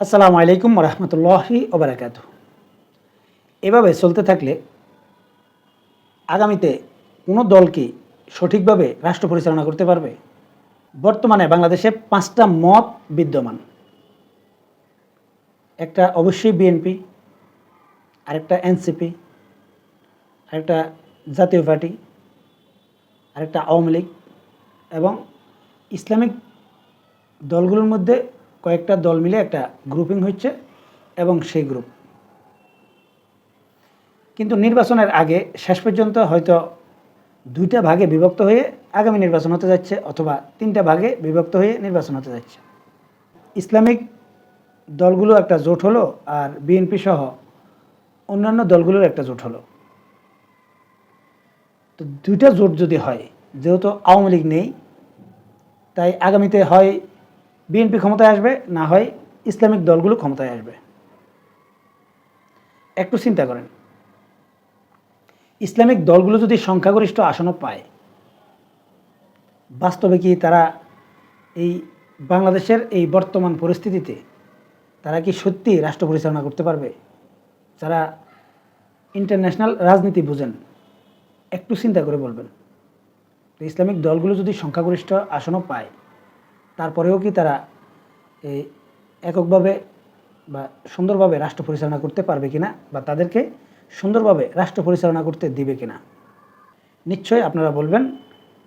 আসসালামু আলাইকুম রহমতুল্লাহি ওবরাকাত এভাবে চলতে থাকলে আগামীতে কোনো দল কি সঠিকভাবে রাষ্ট্র পরিচালনা করতে পারবে? বর্তমানে বাংলাদেশে পাঁচটা মত বিদ্যমান। একটা অবশ্যই বিএনপি আরেকটা এনসিপি আরেকটা জাতীয় পার্টি, আরেকটা আওয়ামী লীগ এবং ইসলামিক দলগুলোর মধ্যে কয়েকটা দল মিলে একটা গ্রুপিং হচ্ছে এবং সেই গ্রুপ কিন্তু নির্বাচনের আগে শেষ পর্যন্ত হয়তো দুইটা ভাগে বিভক্ত হয়ে আগামী নির্বাচন হতে যাচ্ছে অথবা তিনটা ভাগে বিভক্ত হয়ে নির্বাচন হতে যাচ্ছে। ইসলামিক দলগুলো একটা জোট হলো আর বিএনপি সহ অন্যান্য দলগুলোর একটা জোট হলো। তো দুইটা জোট যদি হয়, যেহেতু আওয়ামী লীগ নেই, তাই আগামীতে হয় বিএনপি ক্ষমতায় আসবে, না হয় ইসলামিক দলগুলো ক্ষমতায় আসবে। একটু চিন্তা করেন। ইসলামিক দলগুলো যদি সংখ্যাগরিষ্ঠ আসনও পায়, বাস্তবে কি তারা এই বাংলাদেশের এই বর্তমান পরিস্থিতিতে তারা কি সত্যি রাষ্ট্র পরিচালনা করতে পারবে? যারা ইন্টারন্যাশনাল রাজনীতি বুঝেন, একটু চিন্তা করে বলবেন। ইসলামিক দলগুলো যদি সংখ্যাগরিষ্ঠ আসনও পায় তারপরেও কি তারা এই এককভাবে বা সুন্দরভাবে রাষ্ট্র পরিচালনা করতে পারবে কিনা বা তাদেরকে সুন্দরভাবে রাষ্ট্র পরিচালনা করতে দিবে কিনা? নিশ্চয়ই আপনারা বলবেন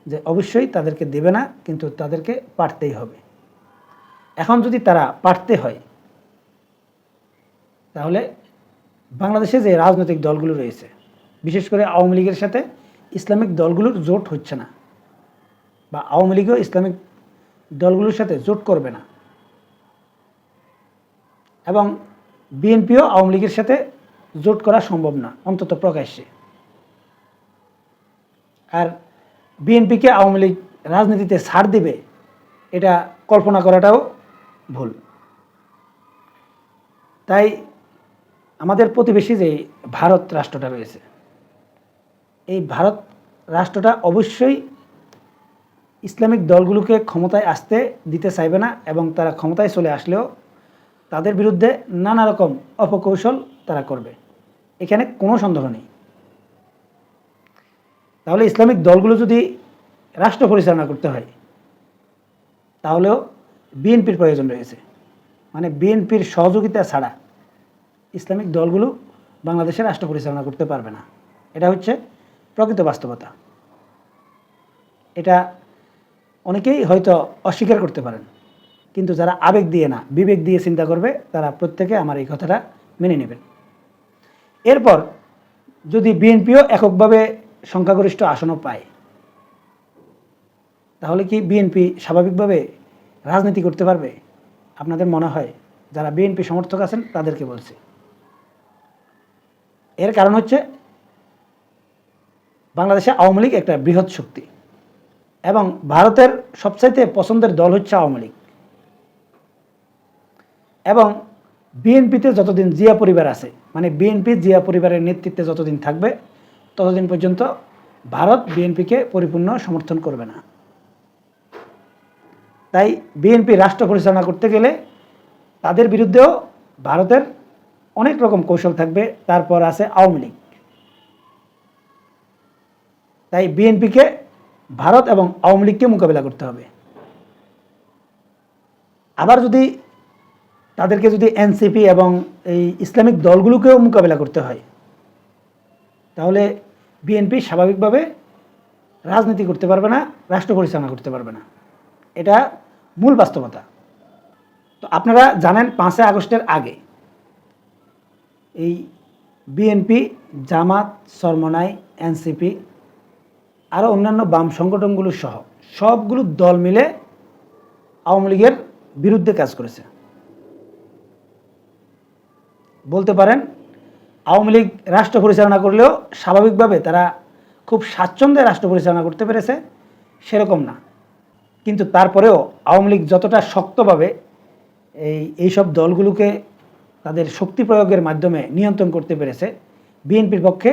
যে অবশ্যই তাদেরকে দেবে না, কিন্তু তাদেরকে পারতেই হবে। এখন যদি তারা পারতে হয়, তাহলে বাংলাদেশে যে রাজনৈতিক দলগুলো রয়েছে, বিশেষ করে আওয়ামী লীগের সাথে ইসলামিক দলগুলোর জোট হচ্ছে না বা আওয়ামী লীগও ইসলামিক দলগুলোর সাথে জোট করবে না। এবং বিএনপিও আওয়ামী লীগের সাথে জোট করা সম্ভব না, অন্তত প্রকাশ্যে। আর বিএনপিকে আওয়ামী লীগ রাজনীতিতে ছাড় দিবে, এটা কল্পনা করাটাও ভুল। তাই আমাদের প্রতিবেশী যে ভারত রাষ্ট্রটা রয়েছে, এই ভারত রাষ্ট্রটা অবশ্যই ইসলামিক দলগুলোকে ক্ষমতায় আসতে দিতে চাইবে না এবং তারা ক্ষমতায় চলে আসলেও তাদের বিরুদ্ধে নানা রকম অপকৌশল তারা করবে। এখানে কোনো সন্দেহ নেই। তাহলে ইসলামিক দলগুলো যদি রাষ্ট্র পরিচালনা করতে হয়, তাহলেও বিএনপির প্রয়োজন রয়েছে। মানে বিএনপির সহযোগিতা ছাড়া ইসলামিক দলগুলো বাংলাদেশে রাষ্ট্র পরিচালনা করতে পারবে না। এটা হচ্ছে প্রকৃত বাস্তবতা। এটা অনেকেই হয়তো অস্বীকার করতে পারেন। কিন্তু যারা আবেগ দিয়ে না, বিবেক দিয়ে চিন্তা করবে, তারা প্রত্যেকে আমার এই কথাটা মেনে নেবেন। এরপর যদি বিএনপিও এককভাবে সংখ্যাগরিষ্ঠ আসনও পায়, তাহলে কি বিএনপি স্বাভাবিকভাবে রাজনীতি করতে পারবে? আপনাদের মনে হয় যারা বিএনপি সমর্থক আছেন, তাদেরকে বলছি। এর কারণ হচ্ছে বাংলাদেশে আওয়ামী লীগ একটা বৃহৎ শক্তি। এবং ভারতের সবচাইতে পছন্দের দল হচ্ছে আওয়ামী লীগ। এবং বিএনপিতে যতদিন জিয়া পরিবার আছে মানে বিএনপি জিয়া পরিবারের নেতৃত্বে যতদিন থাকবে, ততদিন পর্যন্ত ভারত বিএনপিকে পরিপূর্ণ সমর্থন করবে না। তাই বিএনপি রাষ্ট্র পরিচালনা করতে গেলে তাদের বিরুদ্ধেও ভারতের অনেক রকম কৌশল থাকবে, তারপর আছে আওয়ামী লীগ। তাই বিএনপিকে ভারত এবং আওয়ামী লীগকে মোকাবিলা করতে হবে। আবার যদি তাদেরকে যদি এনসিপি এবং এই ইসলামিক দলগুলোকেও মোকাবিলা করতে হয়, তাহলে বিএনপি স্বাভাবিকভাবে রাজনীতি করতে পারবে না, রাষ্ট্র পরিচালনা করতে পারবে না। এটা মূল বাস্তবতা। তো আপনারা জানেন পাঁচই আগস্টের আগে এই বিএনপি, জামাত, সরমনাই, এনসিপি আরও অন্যান্য বাম সংগঠনগুলো সহ সবগুলো দল মিলে আওয়ামী লীগের বিরুদ্ধে কাজ করেছে। বলতে পারেন, আওয়ামী লীগ রাষ্ট্র পরিচালনা করলেও স্বাভাবিকভাবে তারা খুব স্বাচ্ছন্দ্যে রাষ্ট্র পরিচালনা করতে পেরেছে, সেরকম না। কিন্তু তারপরেও আওয়ামী লীগ যতটা শক্তভাবে এই, এইসব দলগুলোকে তাদের শক্তি প্রয়োগের মাধ্যমে নিয়ন্ত্রণ করতে পেরেছে, বিএনপির পক্ষে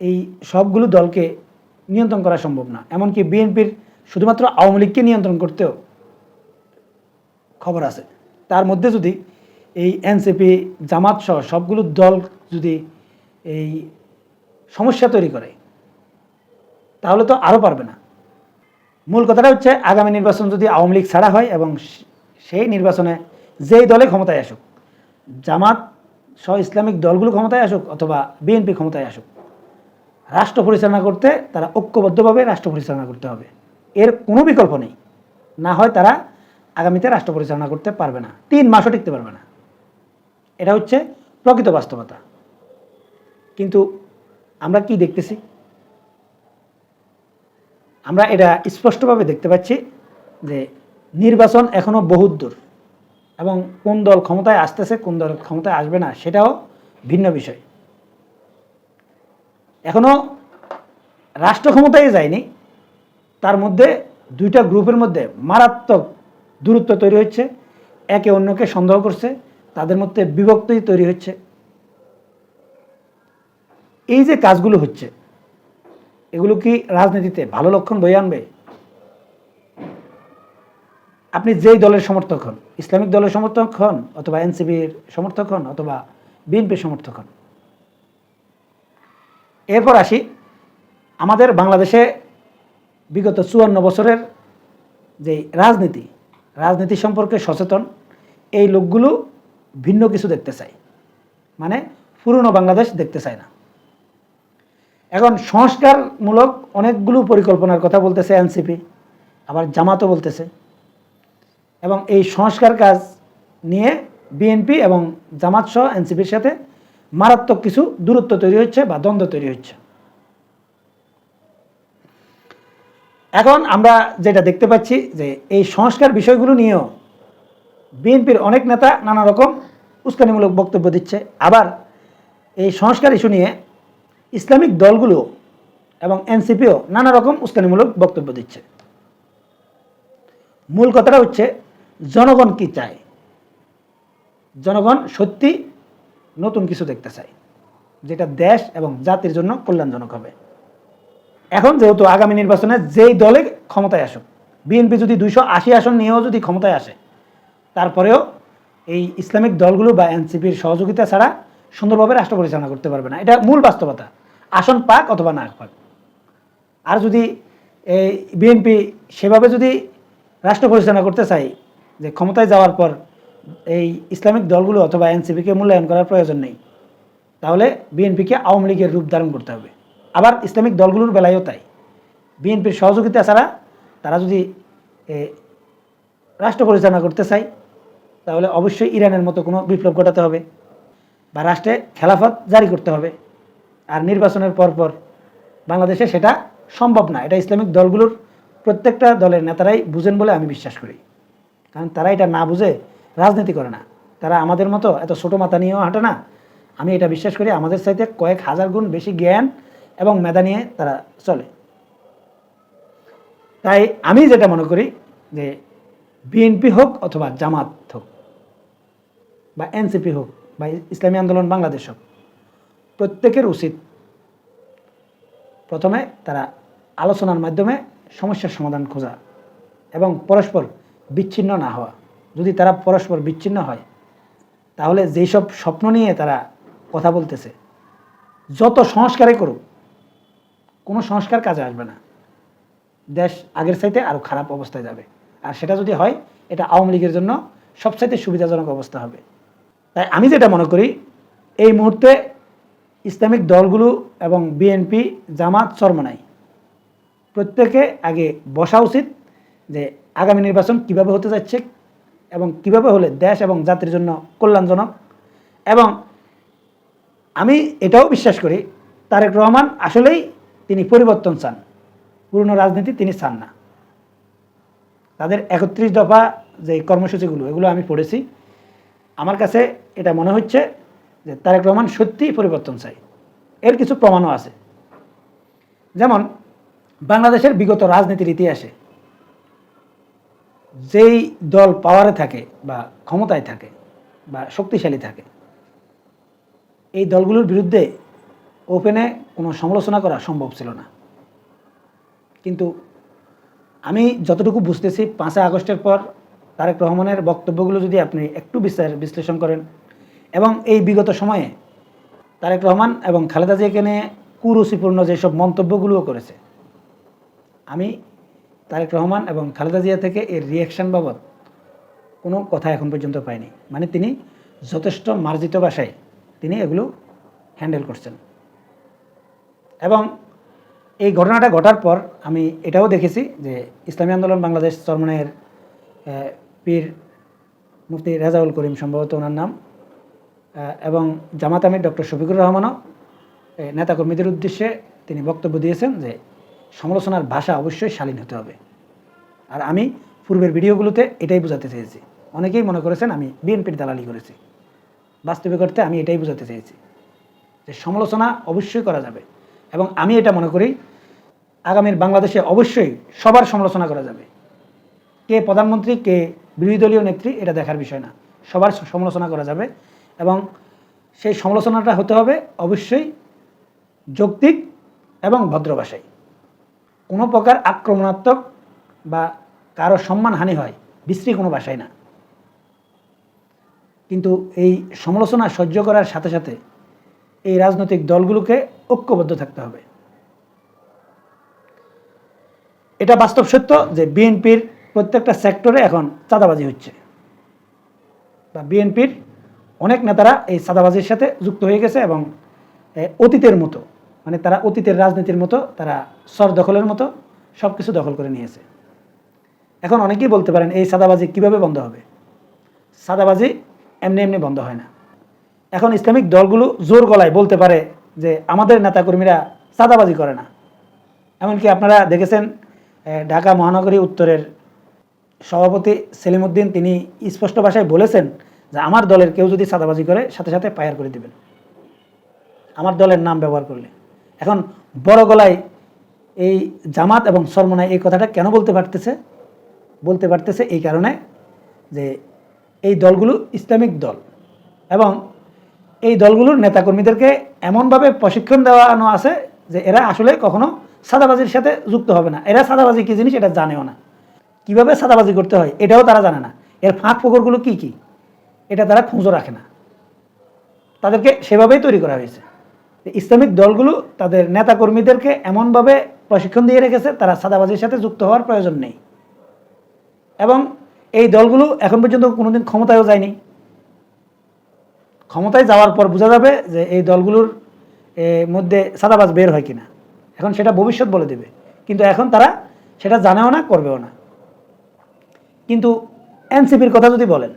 এই সবগুলো দলকে নিয়ন্ত্রণ করা সম্ভব না। এমনকি বিএনপির শুধুমাত্র আওয়ামী লীগকে নিয়ন্ত্রণ করতেও খবর আছে। তার মধ্যে যদি এই এনসিপি, জামাত সহ সবগুলো দল যদি এই সমস্যা তৈরি করে, তাহলে তো আরও পারবে না। মূল কথাটা হচ্ছে আগামী নির্বাচন যদি আওয়ামী লীগ ছাড়া হয় এবং সেই নির্বাচনে যেই দলে ক্ষমতায় আসুক, জামাত সহ ইসলামিক দলগুলো ক্ষমতায় আসুক অথবা বিএনপি ক্ষমতায় আসুক রাষ্ট্র পরিচালনা করতে তারা ঐক্যবদ্ধভাবে রাষ্ট্র পরিচালনা করতে হবে। এর কোনো বিকল্প নেই। না হয় তারা আগামীতে রাষ্ট্র পরিচালনা করতে পারবে না। তিন মাসও টিকতে পারবে না। এটা হচ্ছে প্রকৃত বাস্তবতা। কিন্তু আমরা কি দেখতেছি? আমরা এটা স্পষ্টভাবে দেখতে পাচ্ছি যে নির্বাচন এখনও বহুত দূর এবং কোন দল ক্ষমতায় আসতেছে, কোন দল ক্ষমতায় আসবে না, সেটাও ভিন্ন বিষয়। এখনও রাষ্ট্র ক্ষমতায় যায়নি। তার মধ্যে দুইটা গ্রুপের মধ্যে মারাত্মক দূরত্ব তৈরি হচ্ছে, একে অন্যকে সন্দেহ করছে, তাদের মধ্যে বিভক্তই তৈরি হচ্ছে। এই যে কাজগুলো হচ্ছে, এগুলো কি রাজনীতিতে ভালো লক্ষণ বয়ে আনবে? আপনি যেই দলের সমর্থক হন, ইসলামিক দলের সমর্থক হন অথবা এনসিবির সমর্থক হন অথবা বিএনপির সমর্থক হন এরপর আসি আমাদের বাংলাদেশে বিগত চুয়ান্ন বছরের যে রাজনীতি রাজনীতি সম্পর্কে সচেতন, এই লোকগুলো ভিন্ন কিছু দেখতে চায়। মানে পুরনো বাংলাদেশ দেখতে চায় না। এখন সংস্কারমূলক অনেকগুলো পরিকল্পনার কথা বলতেছে এনসিপি, আবার জামাতও বলতেছে। এবং এই সংস্কার কাজ নিয়ে বিএনপি এবং জামাত সহ এনসিপির সাথে মারাত্মক কিছু দূরত্ব তৈরি হচ্ছে বা দ্বন্দ্ব তৈরি হচ্ছে। এখন আমরা যেটা দেখতে পাচ্ছি যে এই সংস্কার বিষয়গুলো নিয়েও বিএনপির অনেক নেতা নানা রকম উস্কানিমূলক বক্তব্য দিচ্ছে। আবার এই সংস্কার ইস্যু নিয়ে ইসলামিক দলগুলো এবং এনসিপিও নানা রকম উস্কানিমূলক বক্তব্য দিচ্ছে। মূল কথাটা হচ্ছে, জনগণ কি চায়? জনগণ সত্যি নতুন কিছু দেখতে চাই, যেটা দেশ এবং জাতির জন্য কল্যাণজনক হবে। এখন যেহেতু আগামী নির্বাচনে যেই দলে ক্ষমতায় আসুক, বিএনপি যদি দুইশো আশি আসন নিয়েও যদি ক্ষমতায় আসে, তারপরেও এই ইসলামিক দলগুলো বা এনসিপির সহযোগিতা ছাড়া সুন্দরভাবে রাষ্ট্র পরিচালনা করতে পারবে না। এটা মূল বাস্তবতা, আসন পাক অথবা না পাক। আর যদি এই বিএনপি সেভাবে যদি রাষ্ট্র পরিচালনা করতে চাই যে ক্ষমতায় যাওয়ার পর এই ইসলামিক দলগুলো অথবা এনসিপিকে মূল্যায়ন করার প্রয়োজন নেই। তাহলে বিএনপিকে আওয়ামী লীগের রূপ ধারণ করতে হবে। আবার ইসলামিক দলগুলোর বেলায়ও তাই। বিএনপির সহযোগিতা ছাড়া তারা যদি রাষ্ট্র পরিচালনা করতে চায়, তাহলে অবশ্যই ইরানের মতো কোনো বিপ্লব ঘটাতে হবে বা রাষ্ট্রে খেলাফত জারি করতে হবে। আর নির্বাচনের পরপর বাংলাদেশে সেটা সম্ভব না। এটা ইসলামিক দলগুলোর প্রত্যেকটা দলের নেতারাই বুঝেন বলে আমি বিশ্বাস করি। কারণ তারা এটা না বুঝে রাজনীতি করে না। তারা আমাদের মতো এত ছোটো মাথা নিয়েও হাঁটে না। আমি এটা বিশ্বাস করি, আমাদের চাইতে কয়েক হাজার গুণ বেশি জ্ঞান এবং মেধা নিয়ে তারা চলে। তাই আমি যেটা মনে করি যে বিএনপি হোক অথবা জামাত হোক বা এনসিপি হোক বা ইসলামী আন্দোলন বাংলাদেশ হোক, প্রত্যেকের উচিত প্রথমে তারা আলোচনার মাধ্যমে সমস্যার সমাধান খোঁজা এবং পরস্পর বিচ্ছিন্ন না হওয়া। যদি তারা পরস্পর বিচ্ছিন্ন হয়, তাহলে যেই সব স্বপ্ন নিয়ে তারা কথা বলতেছে, যত সংস্কারে করুক, কোনো সংস্কার কাজে আসবে না। দেশ আগের চাইতে আরও খারাপ অবস্থায় যাবে। আর সেটা যদি হয়, এটা আওয়ামী লীগের জন্য সবচাইতে সুবিধাজনক অবস্থা হবে। তাই আমি যেটা মনে করি, এই মুহূর্তে ইসলামিক দলগুলো এবং বিএনপি জামাত চরমনাই। প্রত্যেকে আগে বসা উচিত যে আগামী নির্বাচন কীভাবে হতে যাচ্ছে এবং কীভাবে হলে দেশ এবং জাতির জন্য কল্যাণজনক? এবং আমি এটাও বিশ্বাস করি, তারেক রহমান আসলেই তিনি পরিবর্তন চান। পুরনো রাজনীতি তিনি চান না। তাদের একত্রিশ দফা যে কর্মসূচিগুলো, এগুলো আমি পড়েছি। আমার কাছে এটা মনে হচ্ছে যে তারেক রহমান সত্যিই পরিবর্তন চাই। এর কিছু প্রমাণও আছে। যেমন, বাংলাদেশের বিগত রাজনীতির ইতিহাসে যেই দল পাওয়ারে থাকে বা ক্ষমতায় থাকে বা শক্তিশালী থাকে, এই দলগুলোর বিরুদ্ধে ওপেনে কোনো সমালোচনা করা সম্ভব ছিল না। কিন্তু আমি যতটুকু বুঝতেছি, পাঁচই আগস্টের পর তারেক রহমানের বক্তব্যগুলো যদি আপনি একটু বিস্তার বিশ্লেষণ করেন এবং এই বিগত সময়ে তারেক রহমান এবং খালেদা জিয়াকে নিয়ে কুরুচিপূর্ণ যেসব মন্তব্যগুলোও করেছে, আমি তারেক রহমান এবং খালেদা জিয়া থেকে এর রিয়াকশন বাবদ কোনো কথা এখন পর্যন্ত পাইনি মানে তিনি যথেষ্ট মার্জিত ভাষায় তিনি এগুলো হ্যান্ডেল করছেন। এবং এই ঘটনাটা ঘটার পর আমি এটাও দেখেছি যে ইসলামী আন্দোলন বাংলাদেশ চরমনের পীর মুফতি রাজাউল করিম সম্ভবত ওনার নাম এবং জামাত আমির ডক্টর শফিকুর রহমানও নেতাকর্মীদের উদ্দেশ্যে তিনি বক্তব্য দিয়েছেন যে সমালোচনার ভাষা অবশ্যই শালীন হতে হবে। আর আমি পূর্বের ভিডিওগুলোতে এটাই বোঝাতে চেয়েছি। অনেকেই মনে করেছেন আমি বিএনপির দালালি করেছি। বাস্তবিক অর্থে আমি এটাই বোঝাতে চেয়েছি যে সমালোচনা অবশ্যই করা যাবে এবং আমি এটা মনে করি, আগামীর বাংলাদেশে অবশ্যই সবার সমালোচনা করা যাবে। কে প্রধানমন্ত্রী, কে বিরোধী দলীয় নেত্রী, এটা দেখার বিষয় না। সবার সমালোচনা করা যাবে এবং সেই সমালোচনাটা হতে হবে অবশ্যই যৌক্তিক এবং ভদ্র ভাষায়। কোনো প্রকার আক্রমণাত্মক বা কারও সম্মানহানি হয়, বিশ্রী কোনো ভাষায় না। কিন্তু এই সমালোচনা সহ্য করার সাথে সাথে এই রাজনৈতিক দলগুলোকে ঐক্যবদ্ধ থাকতে হবে। এটা বাস্তব সত্য যে বিএনপির প্রত্যেকটা সেক্টরে এখন চাঁদাবাজি হচ্ছে। বা বিএনপির অনেক নেতারা এই চাঁদাবাজির সাথে যুক্ত হয়ে গেছে এবং অতীতের মতো মানে তারা অতীতের রাজনীতির মতো, তারা সর দখলের মতো সব কিছু দখল করে নিয়েছে। এখন অনেকেই বলতে পারেন, এই সাদাবাজি কীভাবে বন্ধ হবে? সাদাবাজি এমনি এমনি বন্ধ হয় না। এখন ইসলামিক দলগুলো জোর গলায় বলতে পারে যে, আমাদের নেতাকর্মীরা চাঁদাবাজি করে না। এমনকি আপনারা দেখেছেন ঢাকা মহানগরী উত্তরের সভাপতি সেলিমউদ্দিন তিনি স্পষ্ট ভাষায় বলেছেন যে, আমার দলের কেউ যদি সাদাবাজি করে, সাথে সাথে পায়ার করে দিবেন। আমার দলের নাম ব্যবহার করলে। এখন বড় গলায় এই জামাত এবং সরমনায় এই কথাটা কেন বলতে পারতেছে? বলতে পারতেছে এই কারণে যে এই দলগুলো ইসলামিক দল এবং এই দলগুলোর নেতাকর্মীদেরকে এমনভাবে প্রশিক্ষণ দেওয়ানো আছে যে এরা আসলে কখনো সাদাবাজির সাথে যুক্ত হবে না। এরা সাদাবাজি কী জিনিস এটা জানেও না। কীভাবে সাদাবাজি করতে হয় এটাও তারা জানে না। এর ফাঁক ফোকরগুলো কী কী? এটা তারা খুঁজো রাখে না। তাদেরকে সেভাবেই তৈরি করা হয়েছে। ইসলামিক দলগুলো তাদের নেতাকর্মীদেরকে এমনভাবে প্রশিক্ষণ দিয়ে রেখেছে, তারা সাদাবাজির সাথে যুক্ত হওয়ার প্রয়োজন নেই। এবং এই দলগুলো এখন পর্যন্ত কোনোদিন ক্ষমতায়ও যায়নি। ক্ষমতায় যাওয়ার পর বোঝা যাবে যে এই দলগুলোর মধ্যে সাদাবাজ বের হয় কিনা। এখন সেটা ভবিষ্যৎ বলে দেবে। কিন্তু এখন তারা সেটা জানেও না, করবেও না। কিন্তু এনসিপির কথা যদি বলেন,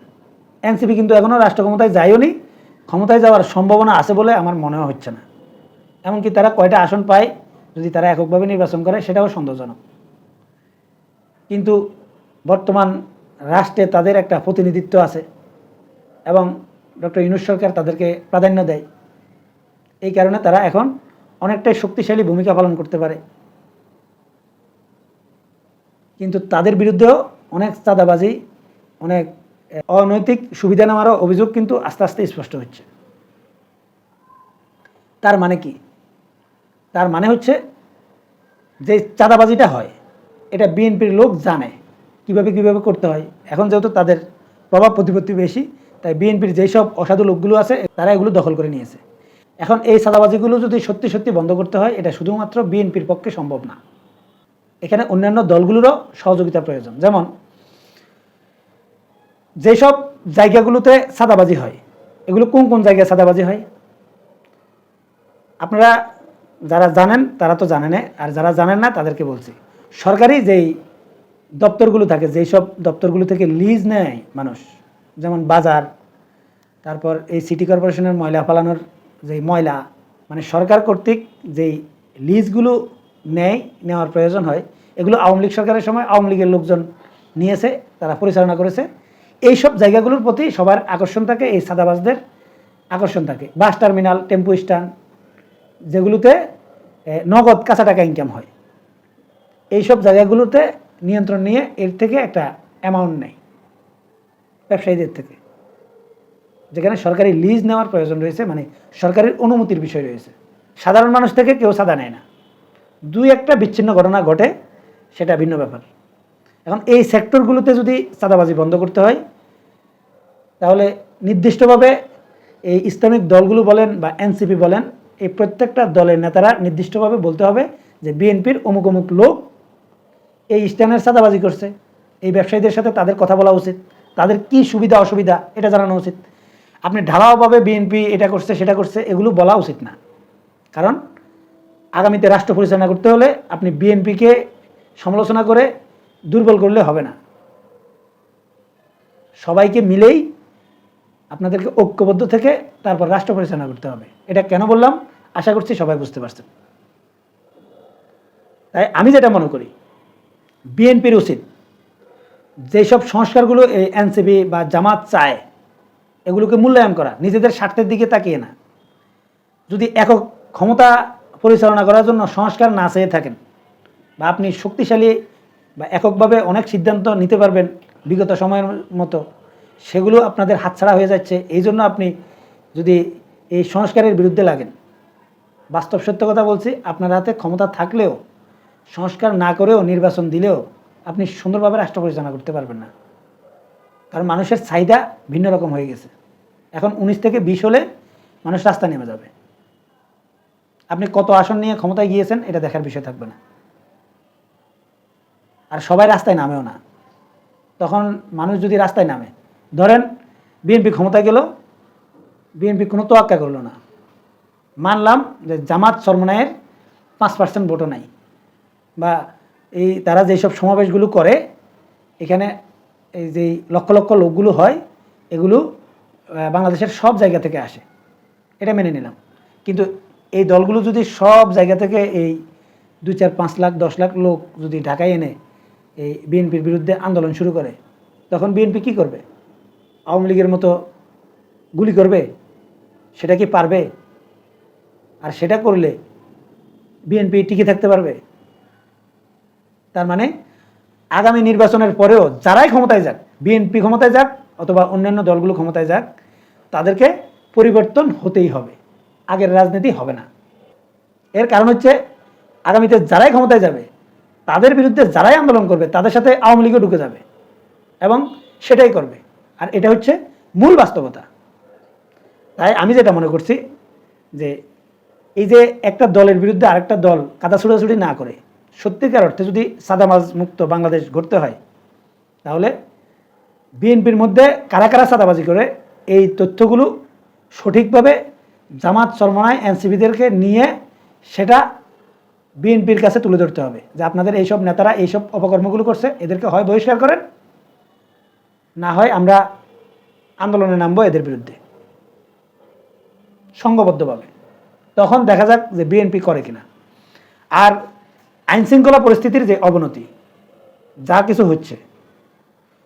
এনসিপি কিন্তু এখনও রাষ্ট্র ক্ষমতায় যায়ও নি। ক্ষমতায় যাওয়ার সম্ভাবনা আছে বলে আমার মনেও হচ্ছে না। এমনকি তারা কয়টা আসন পায়, যদি তারা এককভাবে নির্বাচন করে, সেটাও সন্দেহজনক। কিন্তু বর্তমান রাষ্ট্রে তাদের একটা প্রতিনিধিত্ব আছে এবং ডক্টর ইউনুস সরকার তাদেরকে প্রাধান্য দেয়। এই কারণে তারা এখন অনেকটাই শক্তিশালী ভূমিকা পালন করতে পারে। কিন্তু তাদের বিরুদ্ধেও অনেক চাঁদাবাজি, অনেক অনৈতিক সুবিধা নেওয়ারও অভিযোগ কিন্তু আস্তে আস্তে স্পষ্ট হচ্ছে। তার মানে কি? তার মানে হচ্ছে যে চাঁদাবাজিটা হয়। এটা বিএনপির লোক জানে কীভাবে কীভাবে করতে হয়। এখন যেহেতু তাদের প্রভাব প্রতিপত্তি বেশি, তাই বিএনপির যেই সব অসাধু লোকগুলো আছে, তারা এগুলো দখল করে নিয়েছে। এখন এই চাঁদাবাজিগুলো যদি সত্যি সত্যি বন্ধ করতে হয়, এটা শুধুমাত্র বিএনপির পক্ষে সম্ভব না। এখানে অন্যান্য দলগুলোরও সহযোগিতা প্রয়োজন। যেমন, যেসব জায়গাগুলোতে সাদাবাজি হয়, এগুলো কোন কোন জায়গায় সাদাবাজি হয়? আপনারা যারা জানেন, তারা তো জানেন আর যারা জানেন না, তাদেরকে বলছি। সরকারি যেই দপ্তরগুলো থাকে, যেই সব দপ্তরগুলো থেকে লিজ নেয় মানুষ, যেমন বাজার, তারপর এই সিটি কর্পোরেশনের ময়লা ফালানোর যেই ময়লা মানে সরকার কর্তৃক যেই লিজগুলো নেয়, নেওয়ার প্রয়োজন হয়, এগুলো আওয়ামী লীগ সরকারের সময় আওয়ামী লীগের লোকজন নিয়েছে, তারা পরিচালনা করেছে। এই সব জায়গাগুলোর প্রতি সবার আকর্ষণ থাকে, এই সাদাবাজদের আকর্ষণ থাকে। বাস টার্মিনাল, টেম্পু স্ট্যান্ড, যেগুলোতে নগদ কাঁচা টাকা ইনকাম হয়। এইসব জায়গাগুলোতে নিয়ন্ত্রণ নিয়ে এর থেকে একটা অ্যামাউন্ট নেয় ব্যবসায়ীদের থেকে। যেখানে সরকারি লিজ নেওয়ার প্রয়োজন রয়েছে মানে সরকারের অনুমতির বিষয় রয়েছে। সাধারণ মানুষ থেকে কেউ সাদা নেয় না। দুই একটা বিচ্ছিন্ন ঘটনা ঘটে, সেটা ভিন্ন ব্যাপার। এখন এই সেক্টরগুলোতে যদি চাঁদাবাজি বন্ধ করতে হয়, তাহলে নির্দিষ্টভাবে এই ইসলামিক দলগুলো বলেন বা এনসিপি বলেন এই প্রত্যেকটা দলের নেতারা নির্দিষ্টভাবে বলতে হবে যে বিএনপির অমুক অমুক লোক এই স্ট্যান্ডের চাঁদাবাজি করছে, এই ব্যবসায়ীদের সাথে তাদের কথা বলা উচিত, তাদের কি সুবিধা অসুবিধা এটা জানানো উচিত। আপনি ঢালাওভাবে বিএনপি এটা করছে, সেটা করছে, এগুলো বলা উচিত না। কারণ আগামীতে রাষ্ট্র পরিচালনা করতে হলে আপনি বিএনপিকে সমালোচনা করে দুর্বল করলে হবে না। সবাইকে মিলেই আপনাদেরকে ঐক্যবদ্ধ থেকে তারপর রাষ্ট্র পরিচালনা করতে হবে। এটা কেন বললাম? আশা করছি সবাই বুঝতে পারছেন। তাই আমি যেটা মনে করি, বিএনপির উচিত যেসব সংস্কারগুলো এই এনসিপি বা জামাত চায়, এগুলোকে মূল্যায়ন করা, নিজেদের স্বার্থের দিকে তাকিয়ে না। যদি একক ক্ষমতা পরিচালনা করার জন্য সংস্কার না চেয়ে থাকেন বা আপনি শক্তিশালী বা এককভাবে অনেক সিদ্ধান্ত নিতে পারবেন বিগত সময়ের মতো, সেগুলো আপনাদের হাতছাড়া হয়ে যাচ্ছে। এই জন্য আপনি যদি এই সংস্কারের বিরুদ্ধে লাগেন বাস্তব সত্য কথা বলছি, আপনার হাতে ক্ষমতা থাকলেও, সংস্কার না করেও, নির্বাচন দিলেও আপনি সুন্দরভাবে রাষ্ট্র পরিচালনা করতে পারবেন না। কারণ মানুষের চাহিদা ভিন্ন রকম হয়ে গেছে। এখন উনিশ থেকে বিশ হলে মানুষ রাস্তা নেমে যাবে। আপনি কত আসন নিয়ে ক্ষমতায় গিয়েছেন, এটা দেখার বিষয় থাকবে না। আর সবাই রাস্তায় নামেও না। তখন মানুষ যদি রাস্তায় নামে, ধরেন বিএনপি ক্ষমতায় গেল, বিএনপি কোনো তোয়াক্কা করল না। মানলাম যে জামাত সরমনায়ের পাঁচ পার্সেন্ট ভোটও নাই। বা এই তারা যেসব সমাবেশগুলো করে, এখানে এই যে লক্ষ লক্ষ লোকগুলো হয়, এগুলো বাংলাদেশের সব জায়গা থেকে আসে। এটা মেনে নিলাম। কিন্তু এই দলগুলো যদি সব জায়গা থেকে এই দুই চার পাঁচ লাখ, দশ লাখ লোক যদি ঢাকায় এনে এই বিএনপির বিরুদ্ধে আন্দোলন শুরু করে, তখন বিএনপি কি করবে? আওয়ামী লীগের মতো গুলি করবে? সেটা কি পারবে? আর সেটা করলে বিএনপি টিকে থাকতে পারবে। তার মানে আগামী নির্বাচনের পরেও যারাই ক্ষমতায় যাক, বিএনপি ক্ষমতায় যাক অথবা অন্যান্য দলগুলো ক্ষমতায় যাক, তাদেরকে পরিবর্তন হতেই হবে। আগের রাজনীতি হবে না। এর কারণ হচ্ছে আগামীতে যারাই ক্ষমতায় যাবে, তাদের বিরুদ্ধে যারাই আন্দোলন করবে, তাদের সাথে আওয়ামী লীগও ঢুকে যাবে এবং সেটাই করবে। আর এটা হচ্ছে মূল বাস্তবতা। তাই আমি যেটা মনে করছি যে এই যে একটা দলের বিরুদ্ধে আরেকটা দল কাদা ছুটাছুটি না করে, সত্যিকার অর্থে যদি সাদামাজ মুক্ত বাংলাদেশ গড়তে হয়, তাহলে বিএনপির মধ্যে কারা কারা সাদাবাজি করে, এই তথ্যগুলো সঠিকভাবে জামাত সরমনায় এনসিপিদেরকে নিয়ে সেটা বিএনপির কাছে তুলে ধরতে হবে, যে আপনাদের এইসব নেতারা এইসব অপকর্মগুলো করছে, এদেরকে হয় বহিষ্কার করেন, না হয় আমরা আন্দোলনে নামবো এদের বিরুদ্ধে। সংঘবদ্ধভাবে তখন দেখা যাক যে বিএনপি করে কিনা। আর আইনশৃঙ্খলা পরিস্থিতির যে অবনতি, যা কিছু হচ্ছে,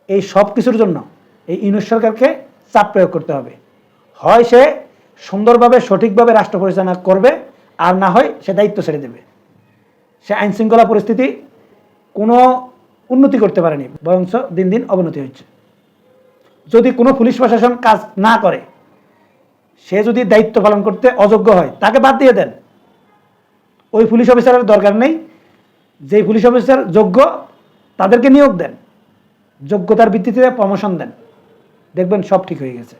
এই সব কিছুর জন্য এই ইউনুস সরকারকে চাপ প্রয়োগ করতে হবে। হয় সে সুন্দরভাবে, সঠিকভাবে রাষ্ট্র পরিচালনা করবে, আর না হয় সে দায়িত্ব ছেড়ে দেবে। সে আইনশৃঙ্খলা পরিস্থিতি কোনো উন্নতি করতে পারেনি, বরঞ্চ দিন দিন অবনতি হচ্ছে। যদি কোনো পুলিশ প্রশাসন কাজ না করে সে যদি দায়িত্ব পালন করতে অযোগ্য হয়, তাকে বাদ দিয়ে দেন। ওই পুলিশ অফিসারের দরকার নেই। যেই পুলিশ অফিসার যোগ্য, তাদেরকে নিয়োগ দেন। যোগ্যতার ভিত্তিতে প্রমোশন দেন। দেখবেন সব ঠিক হয়ে গেছে।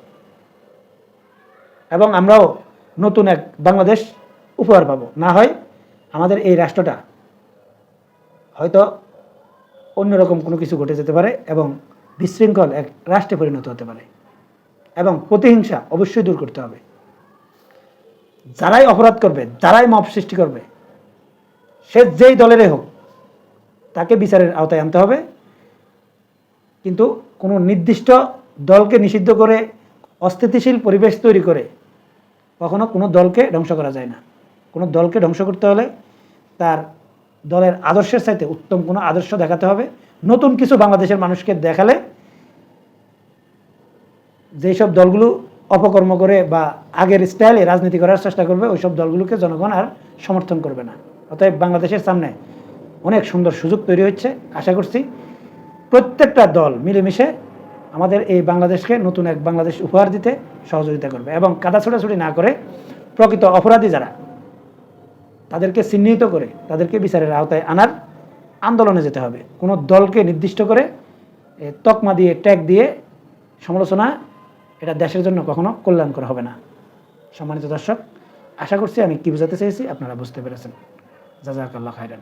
এবং আমরাও নতুন এক বাংলাদেশ উপহার পাবো। না হয় আমাদের এই রাষ্ট্রটা হয়তো অন্যরকম কোনো কিছু ঘটে যেতে পারে এবং বিশৃঙ্খল এক রাষ্ট্রে পরিণত হতে পারে। এবং প্রতিহিংসা অবশ্যই দূর করতে হবে। যারাই অপরাধ করবে, যারাই মব সৃষ্টি করবে, সে যেই দলেরই হোক, তাকে বিচারের আওতায় আনতে হবে। কিন্তু কোনো নির্দিষ্ট দলকে নিষিদ্ধ করে, অস্থিতিশীল পরিবেশ তৈরি করে, কখনো কোনো দলকে ধ্বংস করা যায় না। কোনো দলকে ধ্বংস করতে হলে তার দলের আদর্শের চাইতে উত্তম কোনো আদর্শ দেখাতে হবে। নতুন কিছু বাংলাদেশের মানুষকে দেখালে যেসব দলগুলো অপকর্ম করে বা আগের স্টাইলে রাজনীতি করার চেষ্টা করবে, ওইসব দলগুলোকে জনগণ আর সমর্থন করবে না। অতএব বাংলাদেশের সামনে অনেক সুন্দর সুযোগ তৈরি হচ্ছে, আশা করছি প্রত্যেকটা দল মিলেমিশে আমাদের এই বাংলাদেশকে নতুন এক বাংলাদেশ উপহার দিতে সহযোগিতা করবে এবং কাদা ছোটাছুটি না করে প্রকৃত অপরাধী যারা, তাদেরকে চিহ্নিত করে, তাদেরকে বিচারের আওতায় আনার আন্দোলনে যেতে হবে। কোনো দলকে নির্দিষ্ট করে তকমা দিয়ে, ট্যাগ দিয়ে, সমালোচনা এটা দেশের জন্য কখনো কল্যাণকর হবে না। সম্মানিত দর্শক, আশা করছি আমি কি বোঝাতে চেয়েছি আপনারা বুঝতে পেরেছেন। জাজাকাল্লাহ খাইরান